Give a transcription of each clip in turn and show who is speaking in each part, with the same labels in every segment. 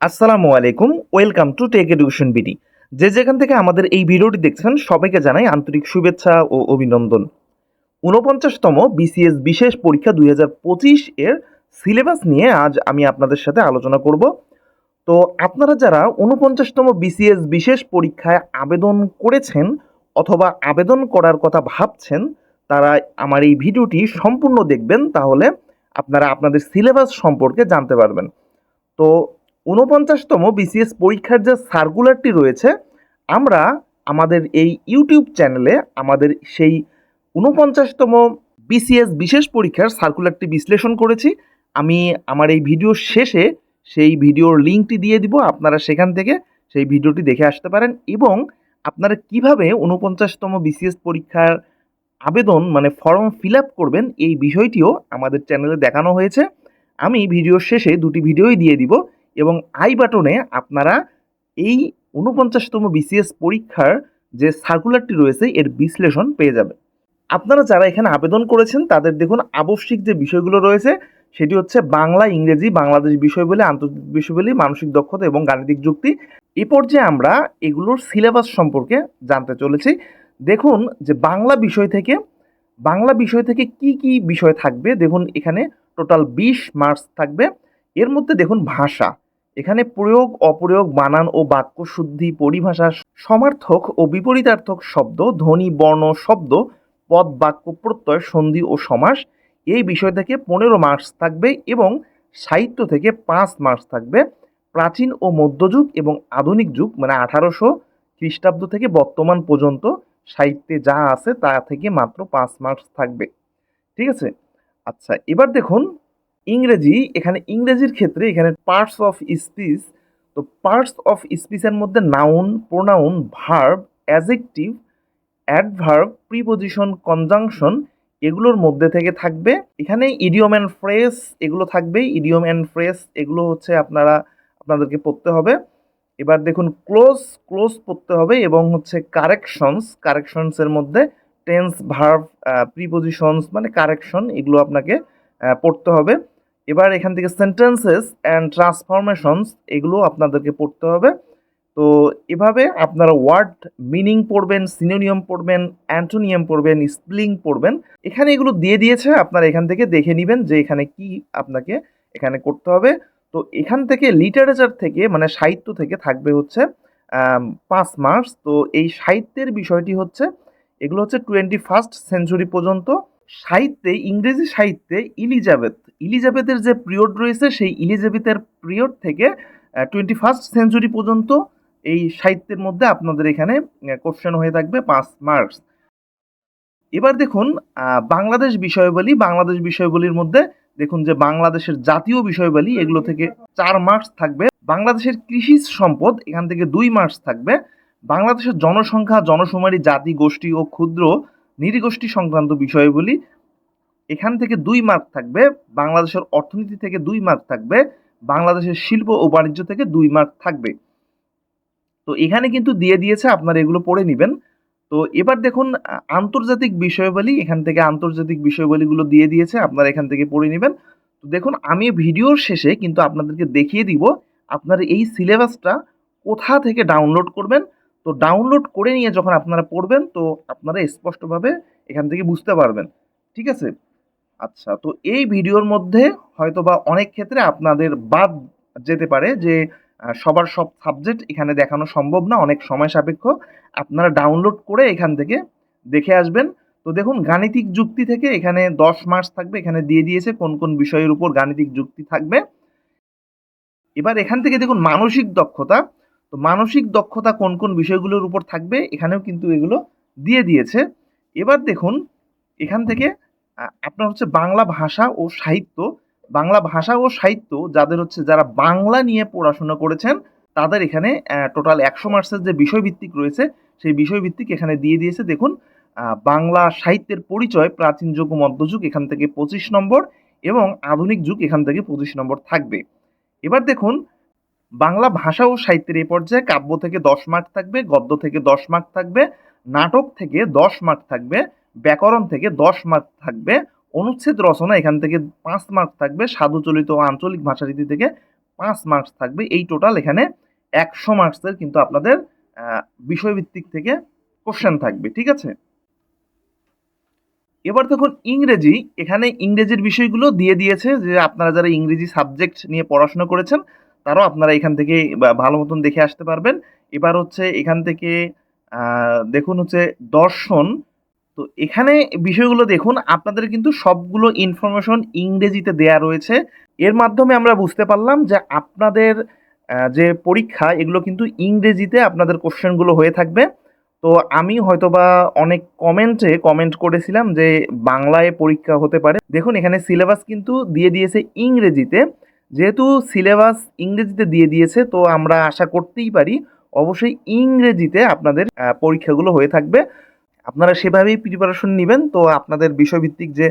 Speaker 1: আসসালামু আলাইকুম, welcome to tech education BD. যে যেখান থেকে আমাদের এই ভিডিওটি দেখছেন, সবাইকে জানাই আন্তরিক শুভেচ্ছা ও অভিনন্দন। ঊনপঞ্চাশতম বিসিএস বিশেষ পরীক্ষা দুই হাজার পঁচিশ এর সিলেবাস নিয়ে আজ আমি আপনাদের সাথে আলোচনা করব। তো আপনারা যারা ঊনপঞ্চাশতম বিসিএস বিশেষ পরীক্ষায় আবেদন করেছেন অথবা আবেদন করার কথা ভাবছেন, তারা আমার এই ভিডিওটি সম্পূর্ণ দেখবেন, তাহলে আপনারা আপনাদের সিলেবাস সম্পর্কে জানতে পারবেন। তো ঊনপঞ্চাশতম বিসিএস পরীক্ষার যে সার্কুলারটি রয়েছে, আমরা আমাদের এই ইউটিউব চ্যানেলে আমাদের সেই ঊনপঞ্চাশতম বিসিএস বিশেষ পরীক্ষার সার্কুলারটি বিশ্লেষণ করেছি। আমি আমার এই ভিডিওর শেষে সেই ভিডিওর লিঙ্কটি দিয়ে দিব, আপনারা সেখান থেকে সেই ভিডিওটি দেখে আসতে পারেন এবং আপনারা কীভাবে ঊনপঞ্চাশতম বিসিএস পরীক্ষার আবেদন মানে ফর্ম ফিল আপ করবেন, এই বিষয়টিও আমাদের চ্যানেলে দেখানো হয়েছে। আমি ভিডিওর শেষে দুটি ভিডিওই দিয়ে দিব। এবং আই বাটনে আপনারা এই ঊনপঞ্চাশতম বিসিএস পরীক্ষার যে সার্কুলারটি রয়েছে, এর বিশ্লেষণ পেয়ে যাবেন। আপনারা যারা এখানে আবেদন করেছেন, তাদের দেখুন আবশ্যিক যে বিষয়গুলো রয়েছে, সেটি হচ্ছে বাংলা, ইংরেজি, বাংলাদেশ বিষয় বলে, আন্তর্জাতিক বিষয় বলে, মানসিক দক্ষতা এবং গাণিতিক যুক্তি। এ পর্যায়ে আমরা এগুলোর সিলেবাস সম্পর্কে জানতে চলেছি। দেখুন যে বাংলা বিষয় থেকে, বাংলা বিষয় থেকে কি কি বিষয় থাকবে? দেখুন এখানে টোটাল বিশ মার্কস থাকবে। এর মধ্যে দেখুন ভাষা। এখানে প্রয়োগ, অপ্রয়োগ, বানান ও বাক্য শুদ্ধি, পরিভাষা, সমার্থক ও বিপরীতার্থক শব্দ, ধ্বনি, বর্ণ, শব্দ, পদ, বাক্য, প্রত্যয়, সন্ধি ও সমাস এই বিষয় থেকে পনেরো মার্কস থাকবে এবং সাহিত্য থেকে পাঁচ মার্কস থাকবে। প্রাচীন ও মধ্যযুগ এবং আধুনিক যুগ মানে আঠারোশো খ্রিস্টাব্দ থেকে বর্তমান পর্যন্ত সাহিত্যে যা আছে তা থেকে মাত্র পাঁচ মার্কস থাকবে। ঠিক আছে? আচ্ছা এবার দেখুন ইংরেজি, এখানে ইংরেজির ক্ষেত্রে এখানে পার্টস অফ স্পিচ তো পার্টস অফ স্পিচের মধ্যে noun pronoun verb adjective adverb preposition conjunction এগুলোর মধ্যে থেকে থাকবে। এখানে ইডিওম অ্যান্ড ফ্রেস এগুলো থাকবে ইডিওম অ্যান্ড ফ্রেস এগুলো হচ্ছে আপনারা, আপনাদেরকে পড়তে হবে। এবার দেখুন ক্লোজ ক্লোজ পড়তে হবে এবং হচ্ছে কারেকশনস কারেকশনসের মধ্যে টেন্স ভার্ব প্রিপোজিশনস মানে কারেকশন এগুলো আপনাকে পড়তে হবে। এবার এখান থেকে সেন্টেন্সেস অ্যান্ড ট্রান্সফরমেশনস এগুলো আপনাদেরকে পড়তে হবে। তো এভাবে আপনারা ওয়ার্ড মিনিং পড়বেন সিনোনিয়াম পড়বেন অ্যান্টোনিয়াম পড়বেন স্প্লিং পড়বেন। এখানে এগুলো দিয়ে দিয়েছে, আপনারা এখান থেকে দেখে নেবেন যে এখানে কি আপনাকে এখানে করতে হবে। তো এখান থেকে লিটারেচার থেকে মানে সাহিত্য থেকে থাকবে হচ্ছে পাঁচ মার্কস তো এই সাহিত্যের বিষয়টি হচ্ছে, এগুলো হচ্ছে টোয়েন্টি ফার্স্ট সেঞ্চুরি পর্যন্ত। সাহিত্যে, ইংরেজি সাহিত্যে ইলিজাবেথ, ইলিজাবেথের যে পিরিয়ড রয়েছে, সেই ইলিজাবেথের পিরিয়ড থেকে টোয়েন্টি ফার্স্ট সেঞ্চুরি পর্যন্ত এই সাহিত্যের মধ্যে আপনাদের এখানে কোশ্চেন হয়ে থাকবে পাঁচ মার্কস এবার দেখুন বাংলাদেশ বিষয়বলী, বাংলাদেশ বিষয়বলীর মধ্যে দেখুন যে বাংলাদেশের জাতীয় বিষয়বলী, এগুলো থেকে চার মার্কস থাকবে। বাংলাদেশের কৃষি সম্পদ, এখান থেকে দুই মার্কস থাকবে। বাংলাদেশের জনসংখ্যা জনশুমারি জাতি, গোষ্ঠী ও ক্ষুদ্র নৃগোষ্ঠী সংক্রান্ত বিষয়গুলি এখান থেকে দুই মার্ক থাকবে, বাংলাদেশের অর্থনীতি থেকে দুই মার্ক থাকবে, বাংলাদেশের শিল্প ও বাণিজ্য থেকে দুই মার্ক থাকবে। তো এখানে কিন্তু দিয়ে দিয়েছে, আপনারা এগুলো পড়ে নেবেন। তো এবার দেখুন, আন্তর্জাতিক বিষয়বলী, এখান থেকে আন্তর্জাতিক বিষয়বলীগুলো দিয়ে দিয়েছে, আপনারা এখান থেকে পড়ে নেবেন। তো দেখুন, আমি ভিডিওর শেষে কিন্তু আপনাদেরকে দেখিয়ে দিব, আপনারা এই সিলেবাসটা কোথা থেকে ডাউনলোড করবেন তো ডাউনলোড করে নিয়ে যখন আপনারা পড়বেন, তো আপনারা স্পষ্টভাবে এখান থেকে বুঝতে পারবেন। ঠিক আছে? আচ্ছা তো এই ভিডিওর মধ্যে হয়তো বা অনেক ক্ষেত্রে আপনাদের বাদ যেতে পারে যে সবার সব সাবজেক্ট এখানে দেখানো সম্ভব না, অনেক সময় সাপেক্ষ। আপনারা ডাউনলোড করে এখান থেকে দেখে আসবেন। তো দেখুন, গাণিতিক যুক্তি থেকে এখানে দশ মার্কস থাকবে, এখানে দিয়ে দিয়েছে কোন কোন বিষয়ের উপর গাণিতিক যুক্তি থাকবে। এবার এখান থেকে দেখুন, মানসিক দক্ষতা। তো মানসিক দক্ষতা কোন কোন বিষয়গুলোর উপর থাকবে এখানেও কিন্তু এগুলো দিয়ে দিয়েছে। এবার দেখুন, এখান থেকে আপনার হচ্ছে বাংলা ভাষা ও সাহিত্য। বাংলা ভাষা ও সাহিত্য যাদের হচ্ছে যারা বাংলা নিয়ে পড়াশোনা করেছেন, তাদের এখানে টোটাল একশো মার্কসের যে বিষয়ভিত্তিক রয়েছে, সেই বিষয়ভিত্তিক এখানে দিয়ে দিয়েছে। দেখুন বাংলা সাহিত্যের পরিচয় প্রাচীন যুগ ও মধ্যযুগ এখান থেকে পঁচিশ নম্বর এবং আধুনিক যুগ এখান থেকে পঁচিশ নম্বর থাকবে। এবার দেখুন বাংলা ভাষা ও সাহিত্যের এই পর্যায়ে কাব্য থেকে দশ মার্ক থাকবে, গদ্য থেকে দশ মার্ক থাকবে, নাটক থেকে দশ মার্ক থাকবে, ব্যাকরণ থেকে দশ মার্ক থাকবে, অনুচ্ছেদ রচনা এখান থেকে পাঁচ মার্ক থাকবে, সাধুচলিত ও আঞ্চলিক ভাষারীতি থেকে পাঁচ মার্কস থাকবে। এই টোটাল এখানে একশো মার্কসের কিন্তু আপনাদের বিষয়ভিত্তিক থেকে কোশ্চেন থাকবে, ঠিক আছে? এবার দেখুন ইংরেজি, এখানে ইংরেজির বিষয়গুলো দিয়ে দিয়েছে যে আপনারা যারা ইংরেজি সাবজেক্ট নিয়ে পড়াশোনা করেছেন তারাও আপনারা এখান থেকে ভালো মতন দেখে আসতে পারবেন। এবার হচ্ছে এখান থেকে দেখুন হচ্ছে দর্শন। তো এখানে বিষয়গুলো দেখুন, আপনাদের কিন্তু সবগুলো ইনফরমেশন ইংরেজিতে দেয়া রয়েছে। এর মাধ্যমে আমরা বুঝতে পারলাম যে আপনাদের যে পরীক্ষা, এগুলো কিন্তু ইংরেজিতে আপনাদের কোশ্চেনগুলো হয়ে থাকবে। তো আমি হয়তোবা অনেক কমেন্টে কমেন্ট করেছিলাম যে বাংলায় পরীক্ষা হতে পারে। দেখুন, এখানে সিলেবাস কিন্তু দিয়ে দিয়েছে ইংরেজিতে। যেহেতু সিলেবাস ইংরেজিতে দিয়ে দিয়েছে, তো আমরা আশা করতেই পারি অবশ্যই ইংরেজিতে আপনাদের পরীক্ষাগুলো হয়ে থাকবে। আপনারা সেভাবেই প্রিপারেশন নেবেন। তো আপনাদের বিষয়ভিত্তিক যে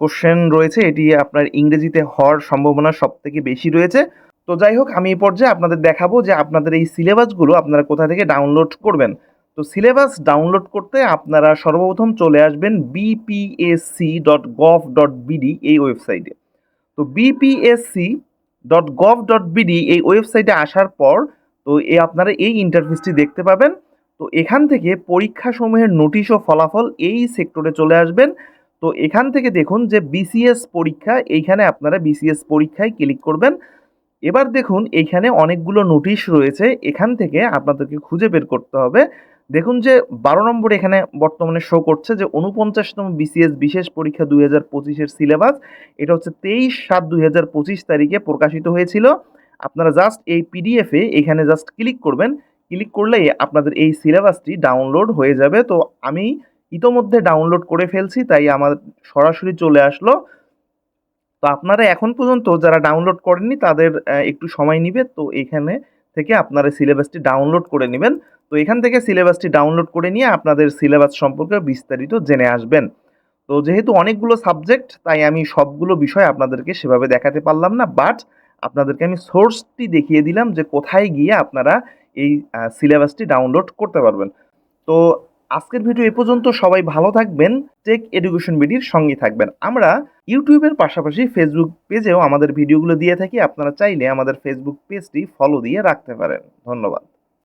Speaker 1: কোশ্চেন রয়েছে, এটি আপনার ইংরেজিতে হওয়ার সম্ভাবনা সব থেকে বেশি রয়েছে। তো যাই হোক, আমি এই পর্যায়ে আপনাদের দেখাবো যে আপনাদের এই সিলেবাসগুলো আপনারা কোথা থেকে ডাউনলোড করবেন। তো সিলেবাস ডাউনলোড করতে আপনারা সর্বপ্রথম চলে আসবেন BPSC dot gov dot BD এই ওয়েবসাইটে তো BPSC dot gov dot BD এই ওয়েবসাইটে আসার পর তো এ আপনারা এই ইন্টারফেসটি দেখতে পাবেন। তো এখান থেকে পরীক্ষা সমূহের নোটিশ ও ফলাফল এই সেক্টরে চলে আসবেন। তো এখান থেকে দেখুন যে বিসিএস পরীক্ষা, এইখানে আপনারা বিসিএস পরীক্ষায় ক্লিক করবেন। এবার দেখুন এইখানে অনেকগুলো নোটিশ রয়েছে। এখান থেকে আপনাদেরকে খুঁজে বের করতে হবে। দেখুন যে বারো নম্বর এখানে বর্তমানে শো করছে যে উনপঞ্চাশতম বিসিএস বিশেষ পরীক্ষা দুই হাজার পঁচিশের সিলেবাস এটা হচ্ছে তেইশ সাত দুই হাজার পঁচিশ তারিখে প্রকাশিত হয়েছিল। আপনারা জাস্ট এই পিডিএফে এখানে জাস্ট ক্লিক করবেন। ক্লিক করলেই আপনাদের এই সিলেবাসটি ডাউনলোড হয়ে যাবে। তো আমি ইতোমধ্যে ডাউনলোড করে ফেলছি, তাই আমার সরাসরি চলে আসলো। তো আপনারা এখন পর্যন্ত যারা ডাউনলোড করেননি, তাদের একটু সময় নিবে। তো এখানে থেকে আপনারা সিলেবাসটি ডাউনলোড করে নেবেন। তো এখান থেকে সিলেবাসটি ডাউনলোড করে নিয়ে আপনাদের সিলেবাস সম্পর্কে বিস্তারিত জেনে আসবেন। তো যেহেতু অনেকগুলো সাবজেক্ট তাই আমি সবগুলো বিষয় আপনাদেরকে সেভাবে দেখাতে পারলাম না বাট আপনাদেরকে আমি সোর্সটি দেখিয়ে দিলাম যে কোথায় গিয়ে আপনারা এই সিলেবাসটি ডাউনলোড করতে পারবেন। তো আজকের ভিডিও এ পর্যন্ত। সবাই ভালো থাকবেন। টেক এডুকেশন বিডির সঙ্গে থাকবেন। আমরা ইউটিউবের পাশাপাশি ফেসবুক পেজেও আমাদের ভিডিওগুলো দিয়ে থাকি। আপনারা চাইলে আমাদের ফেসবুক পেজটি ফলো দিয়ে রাখতে পারেন। ধন্যবাদ।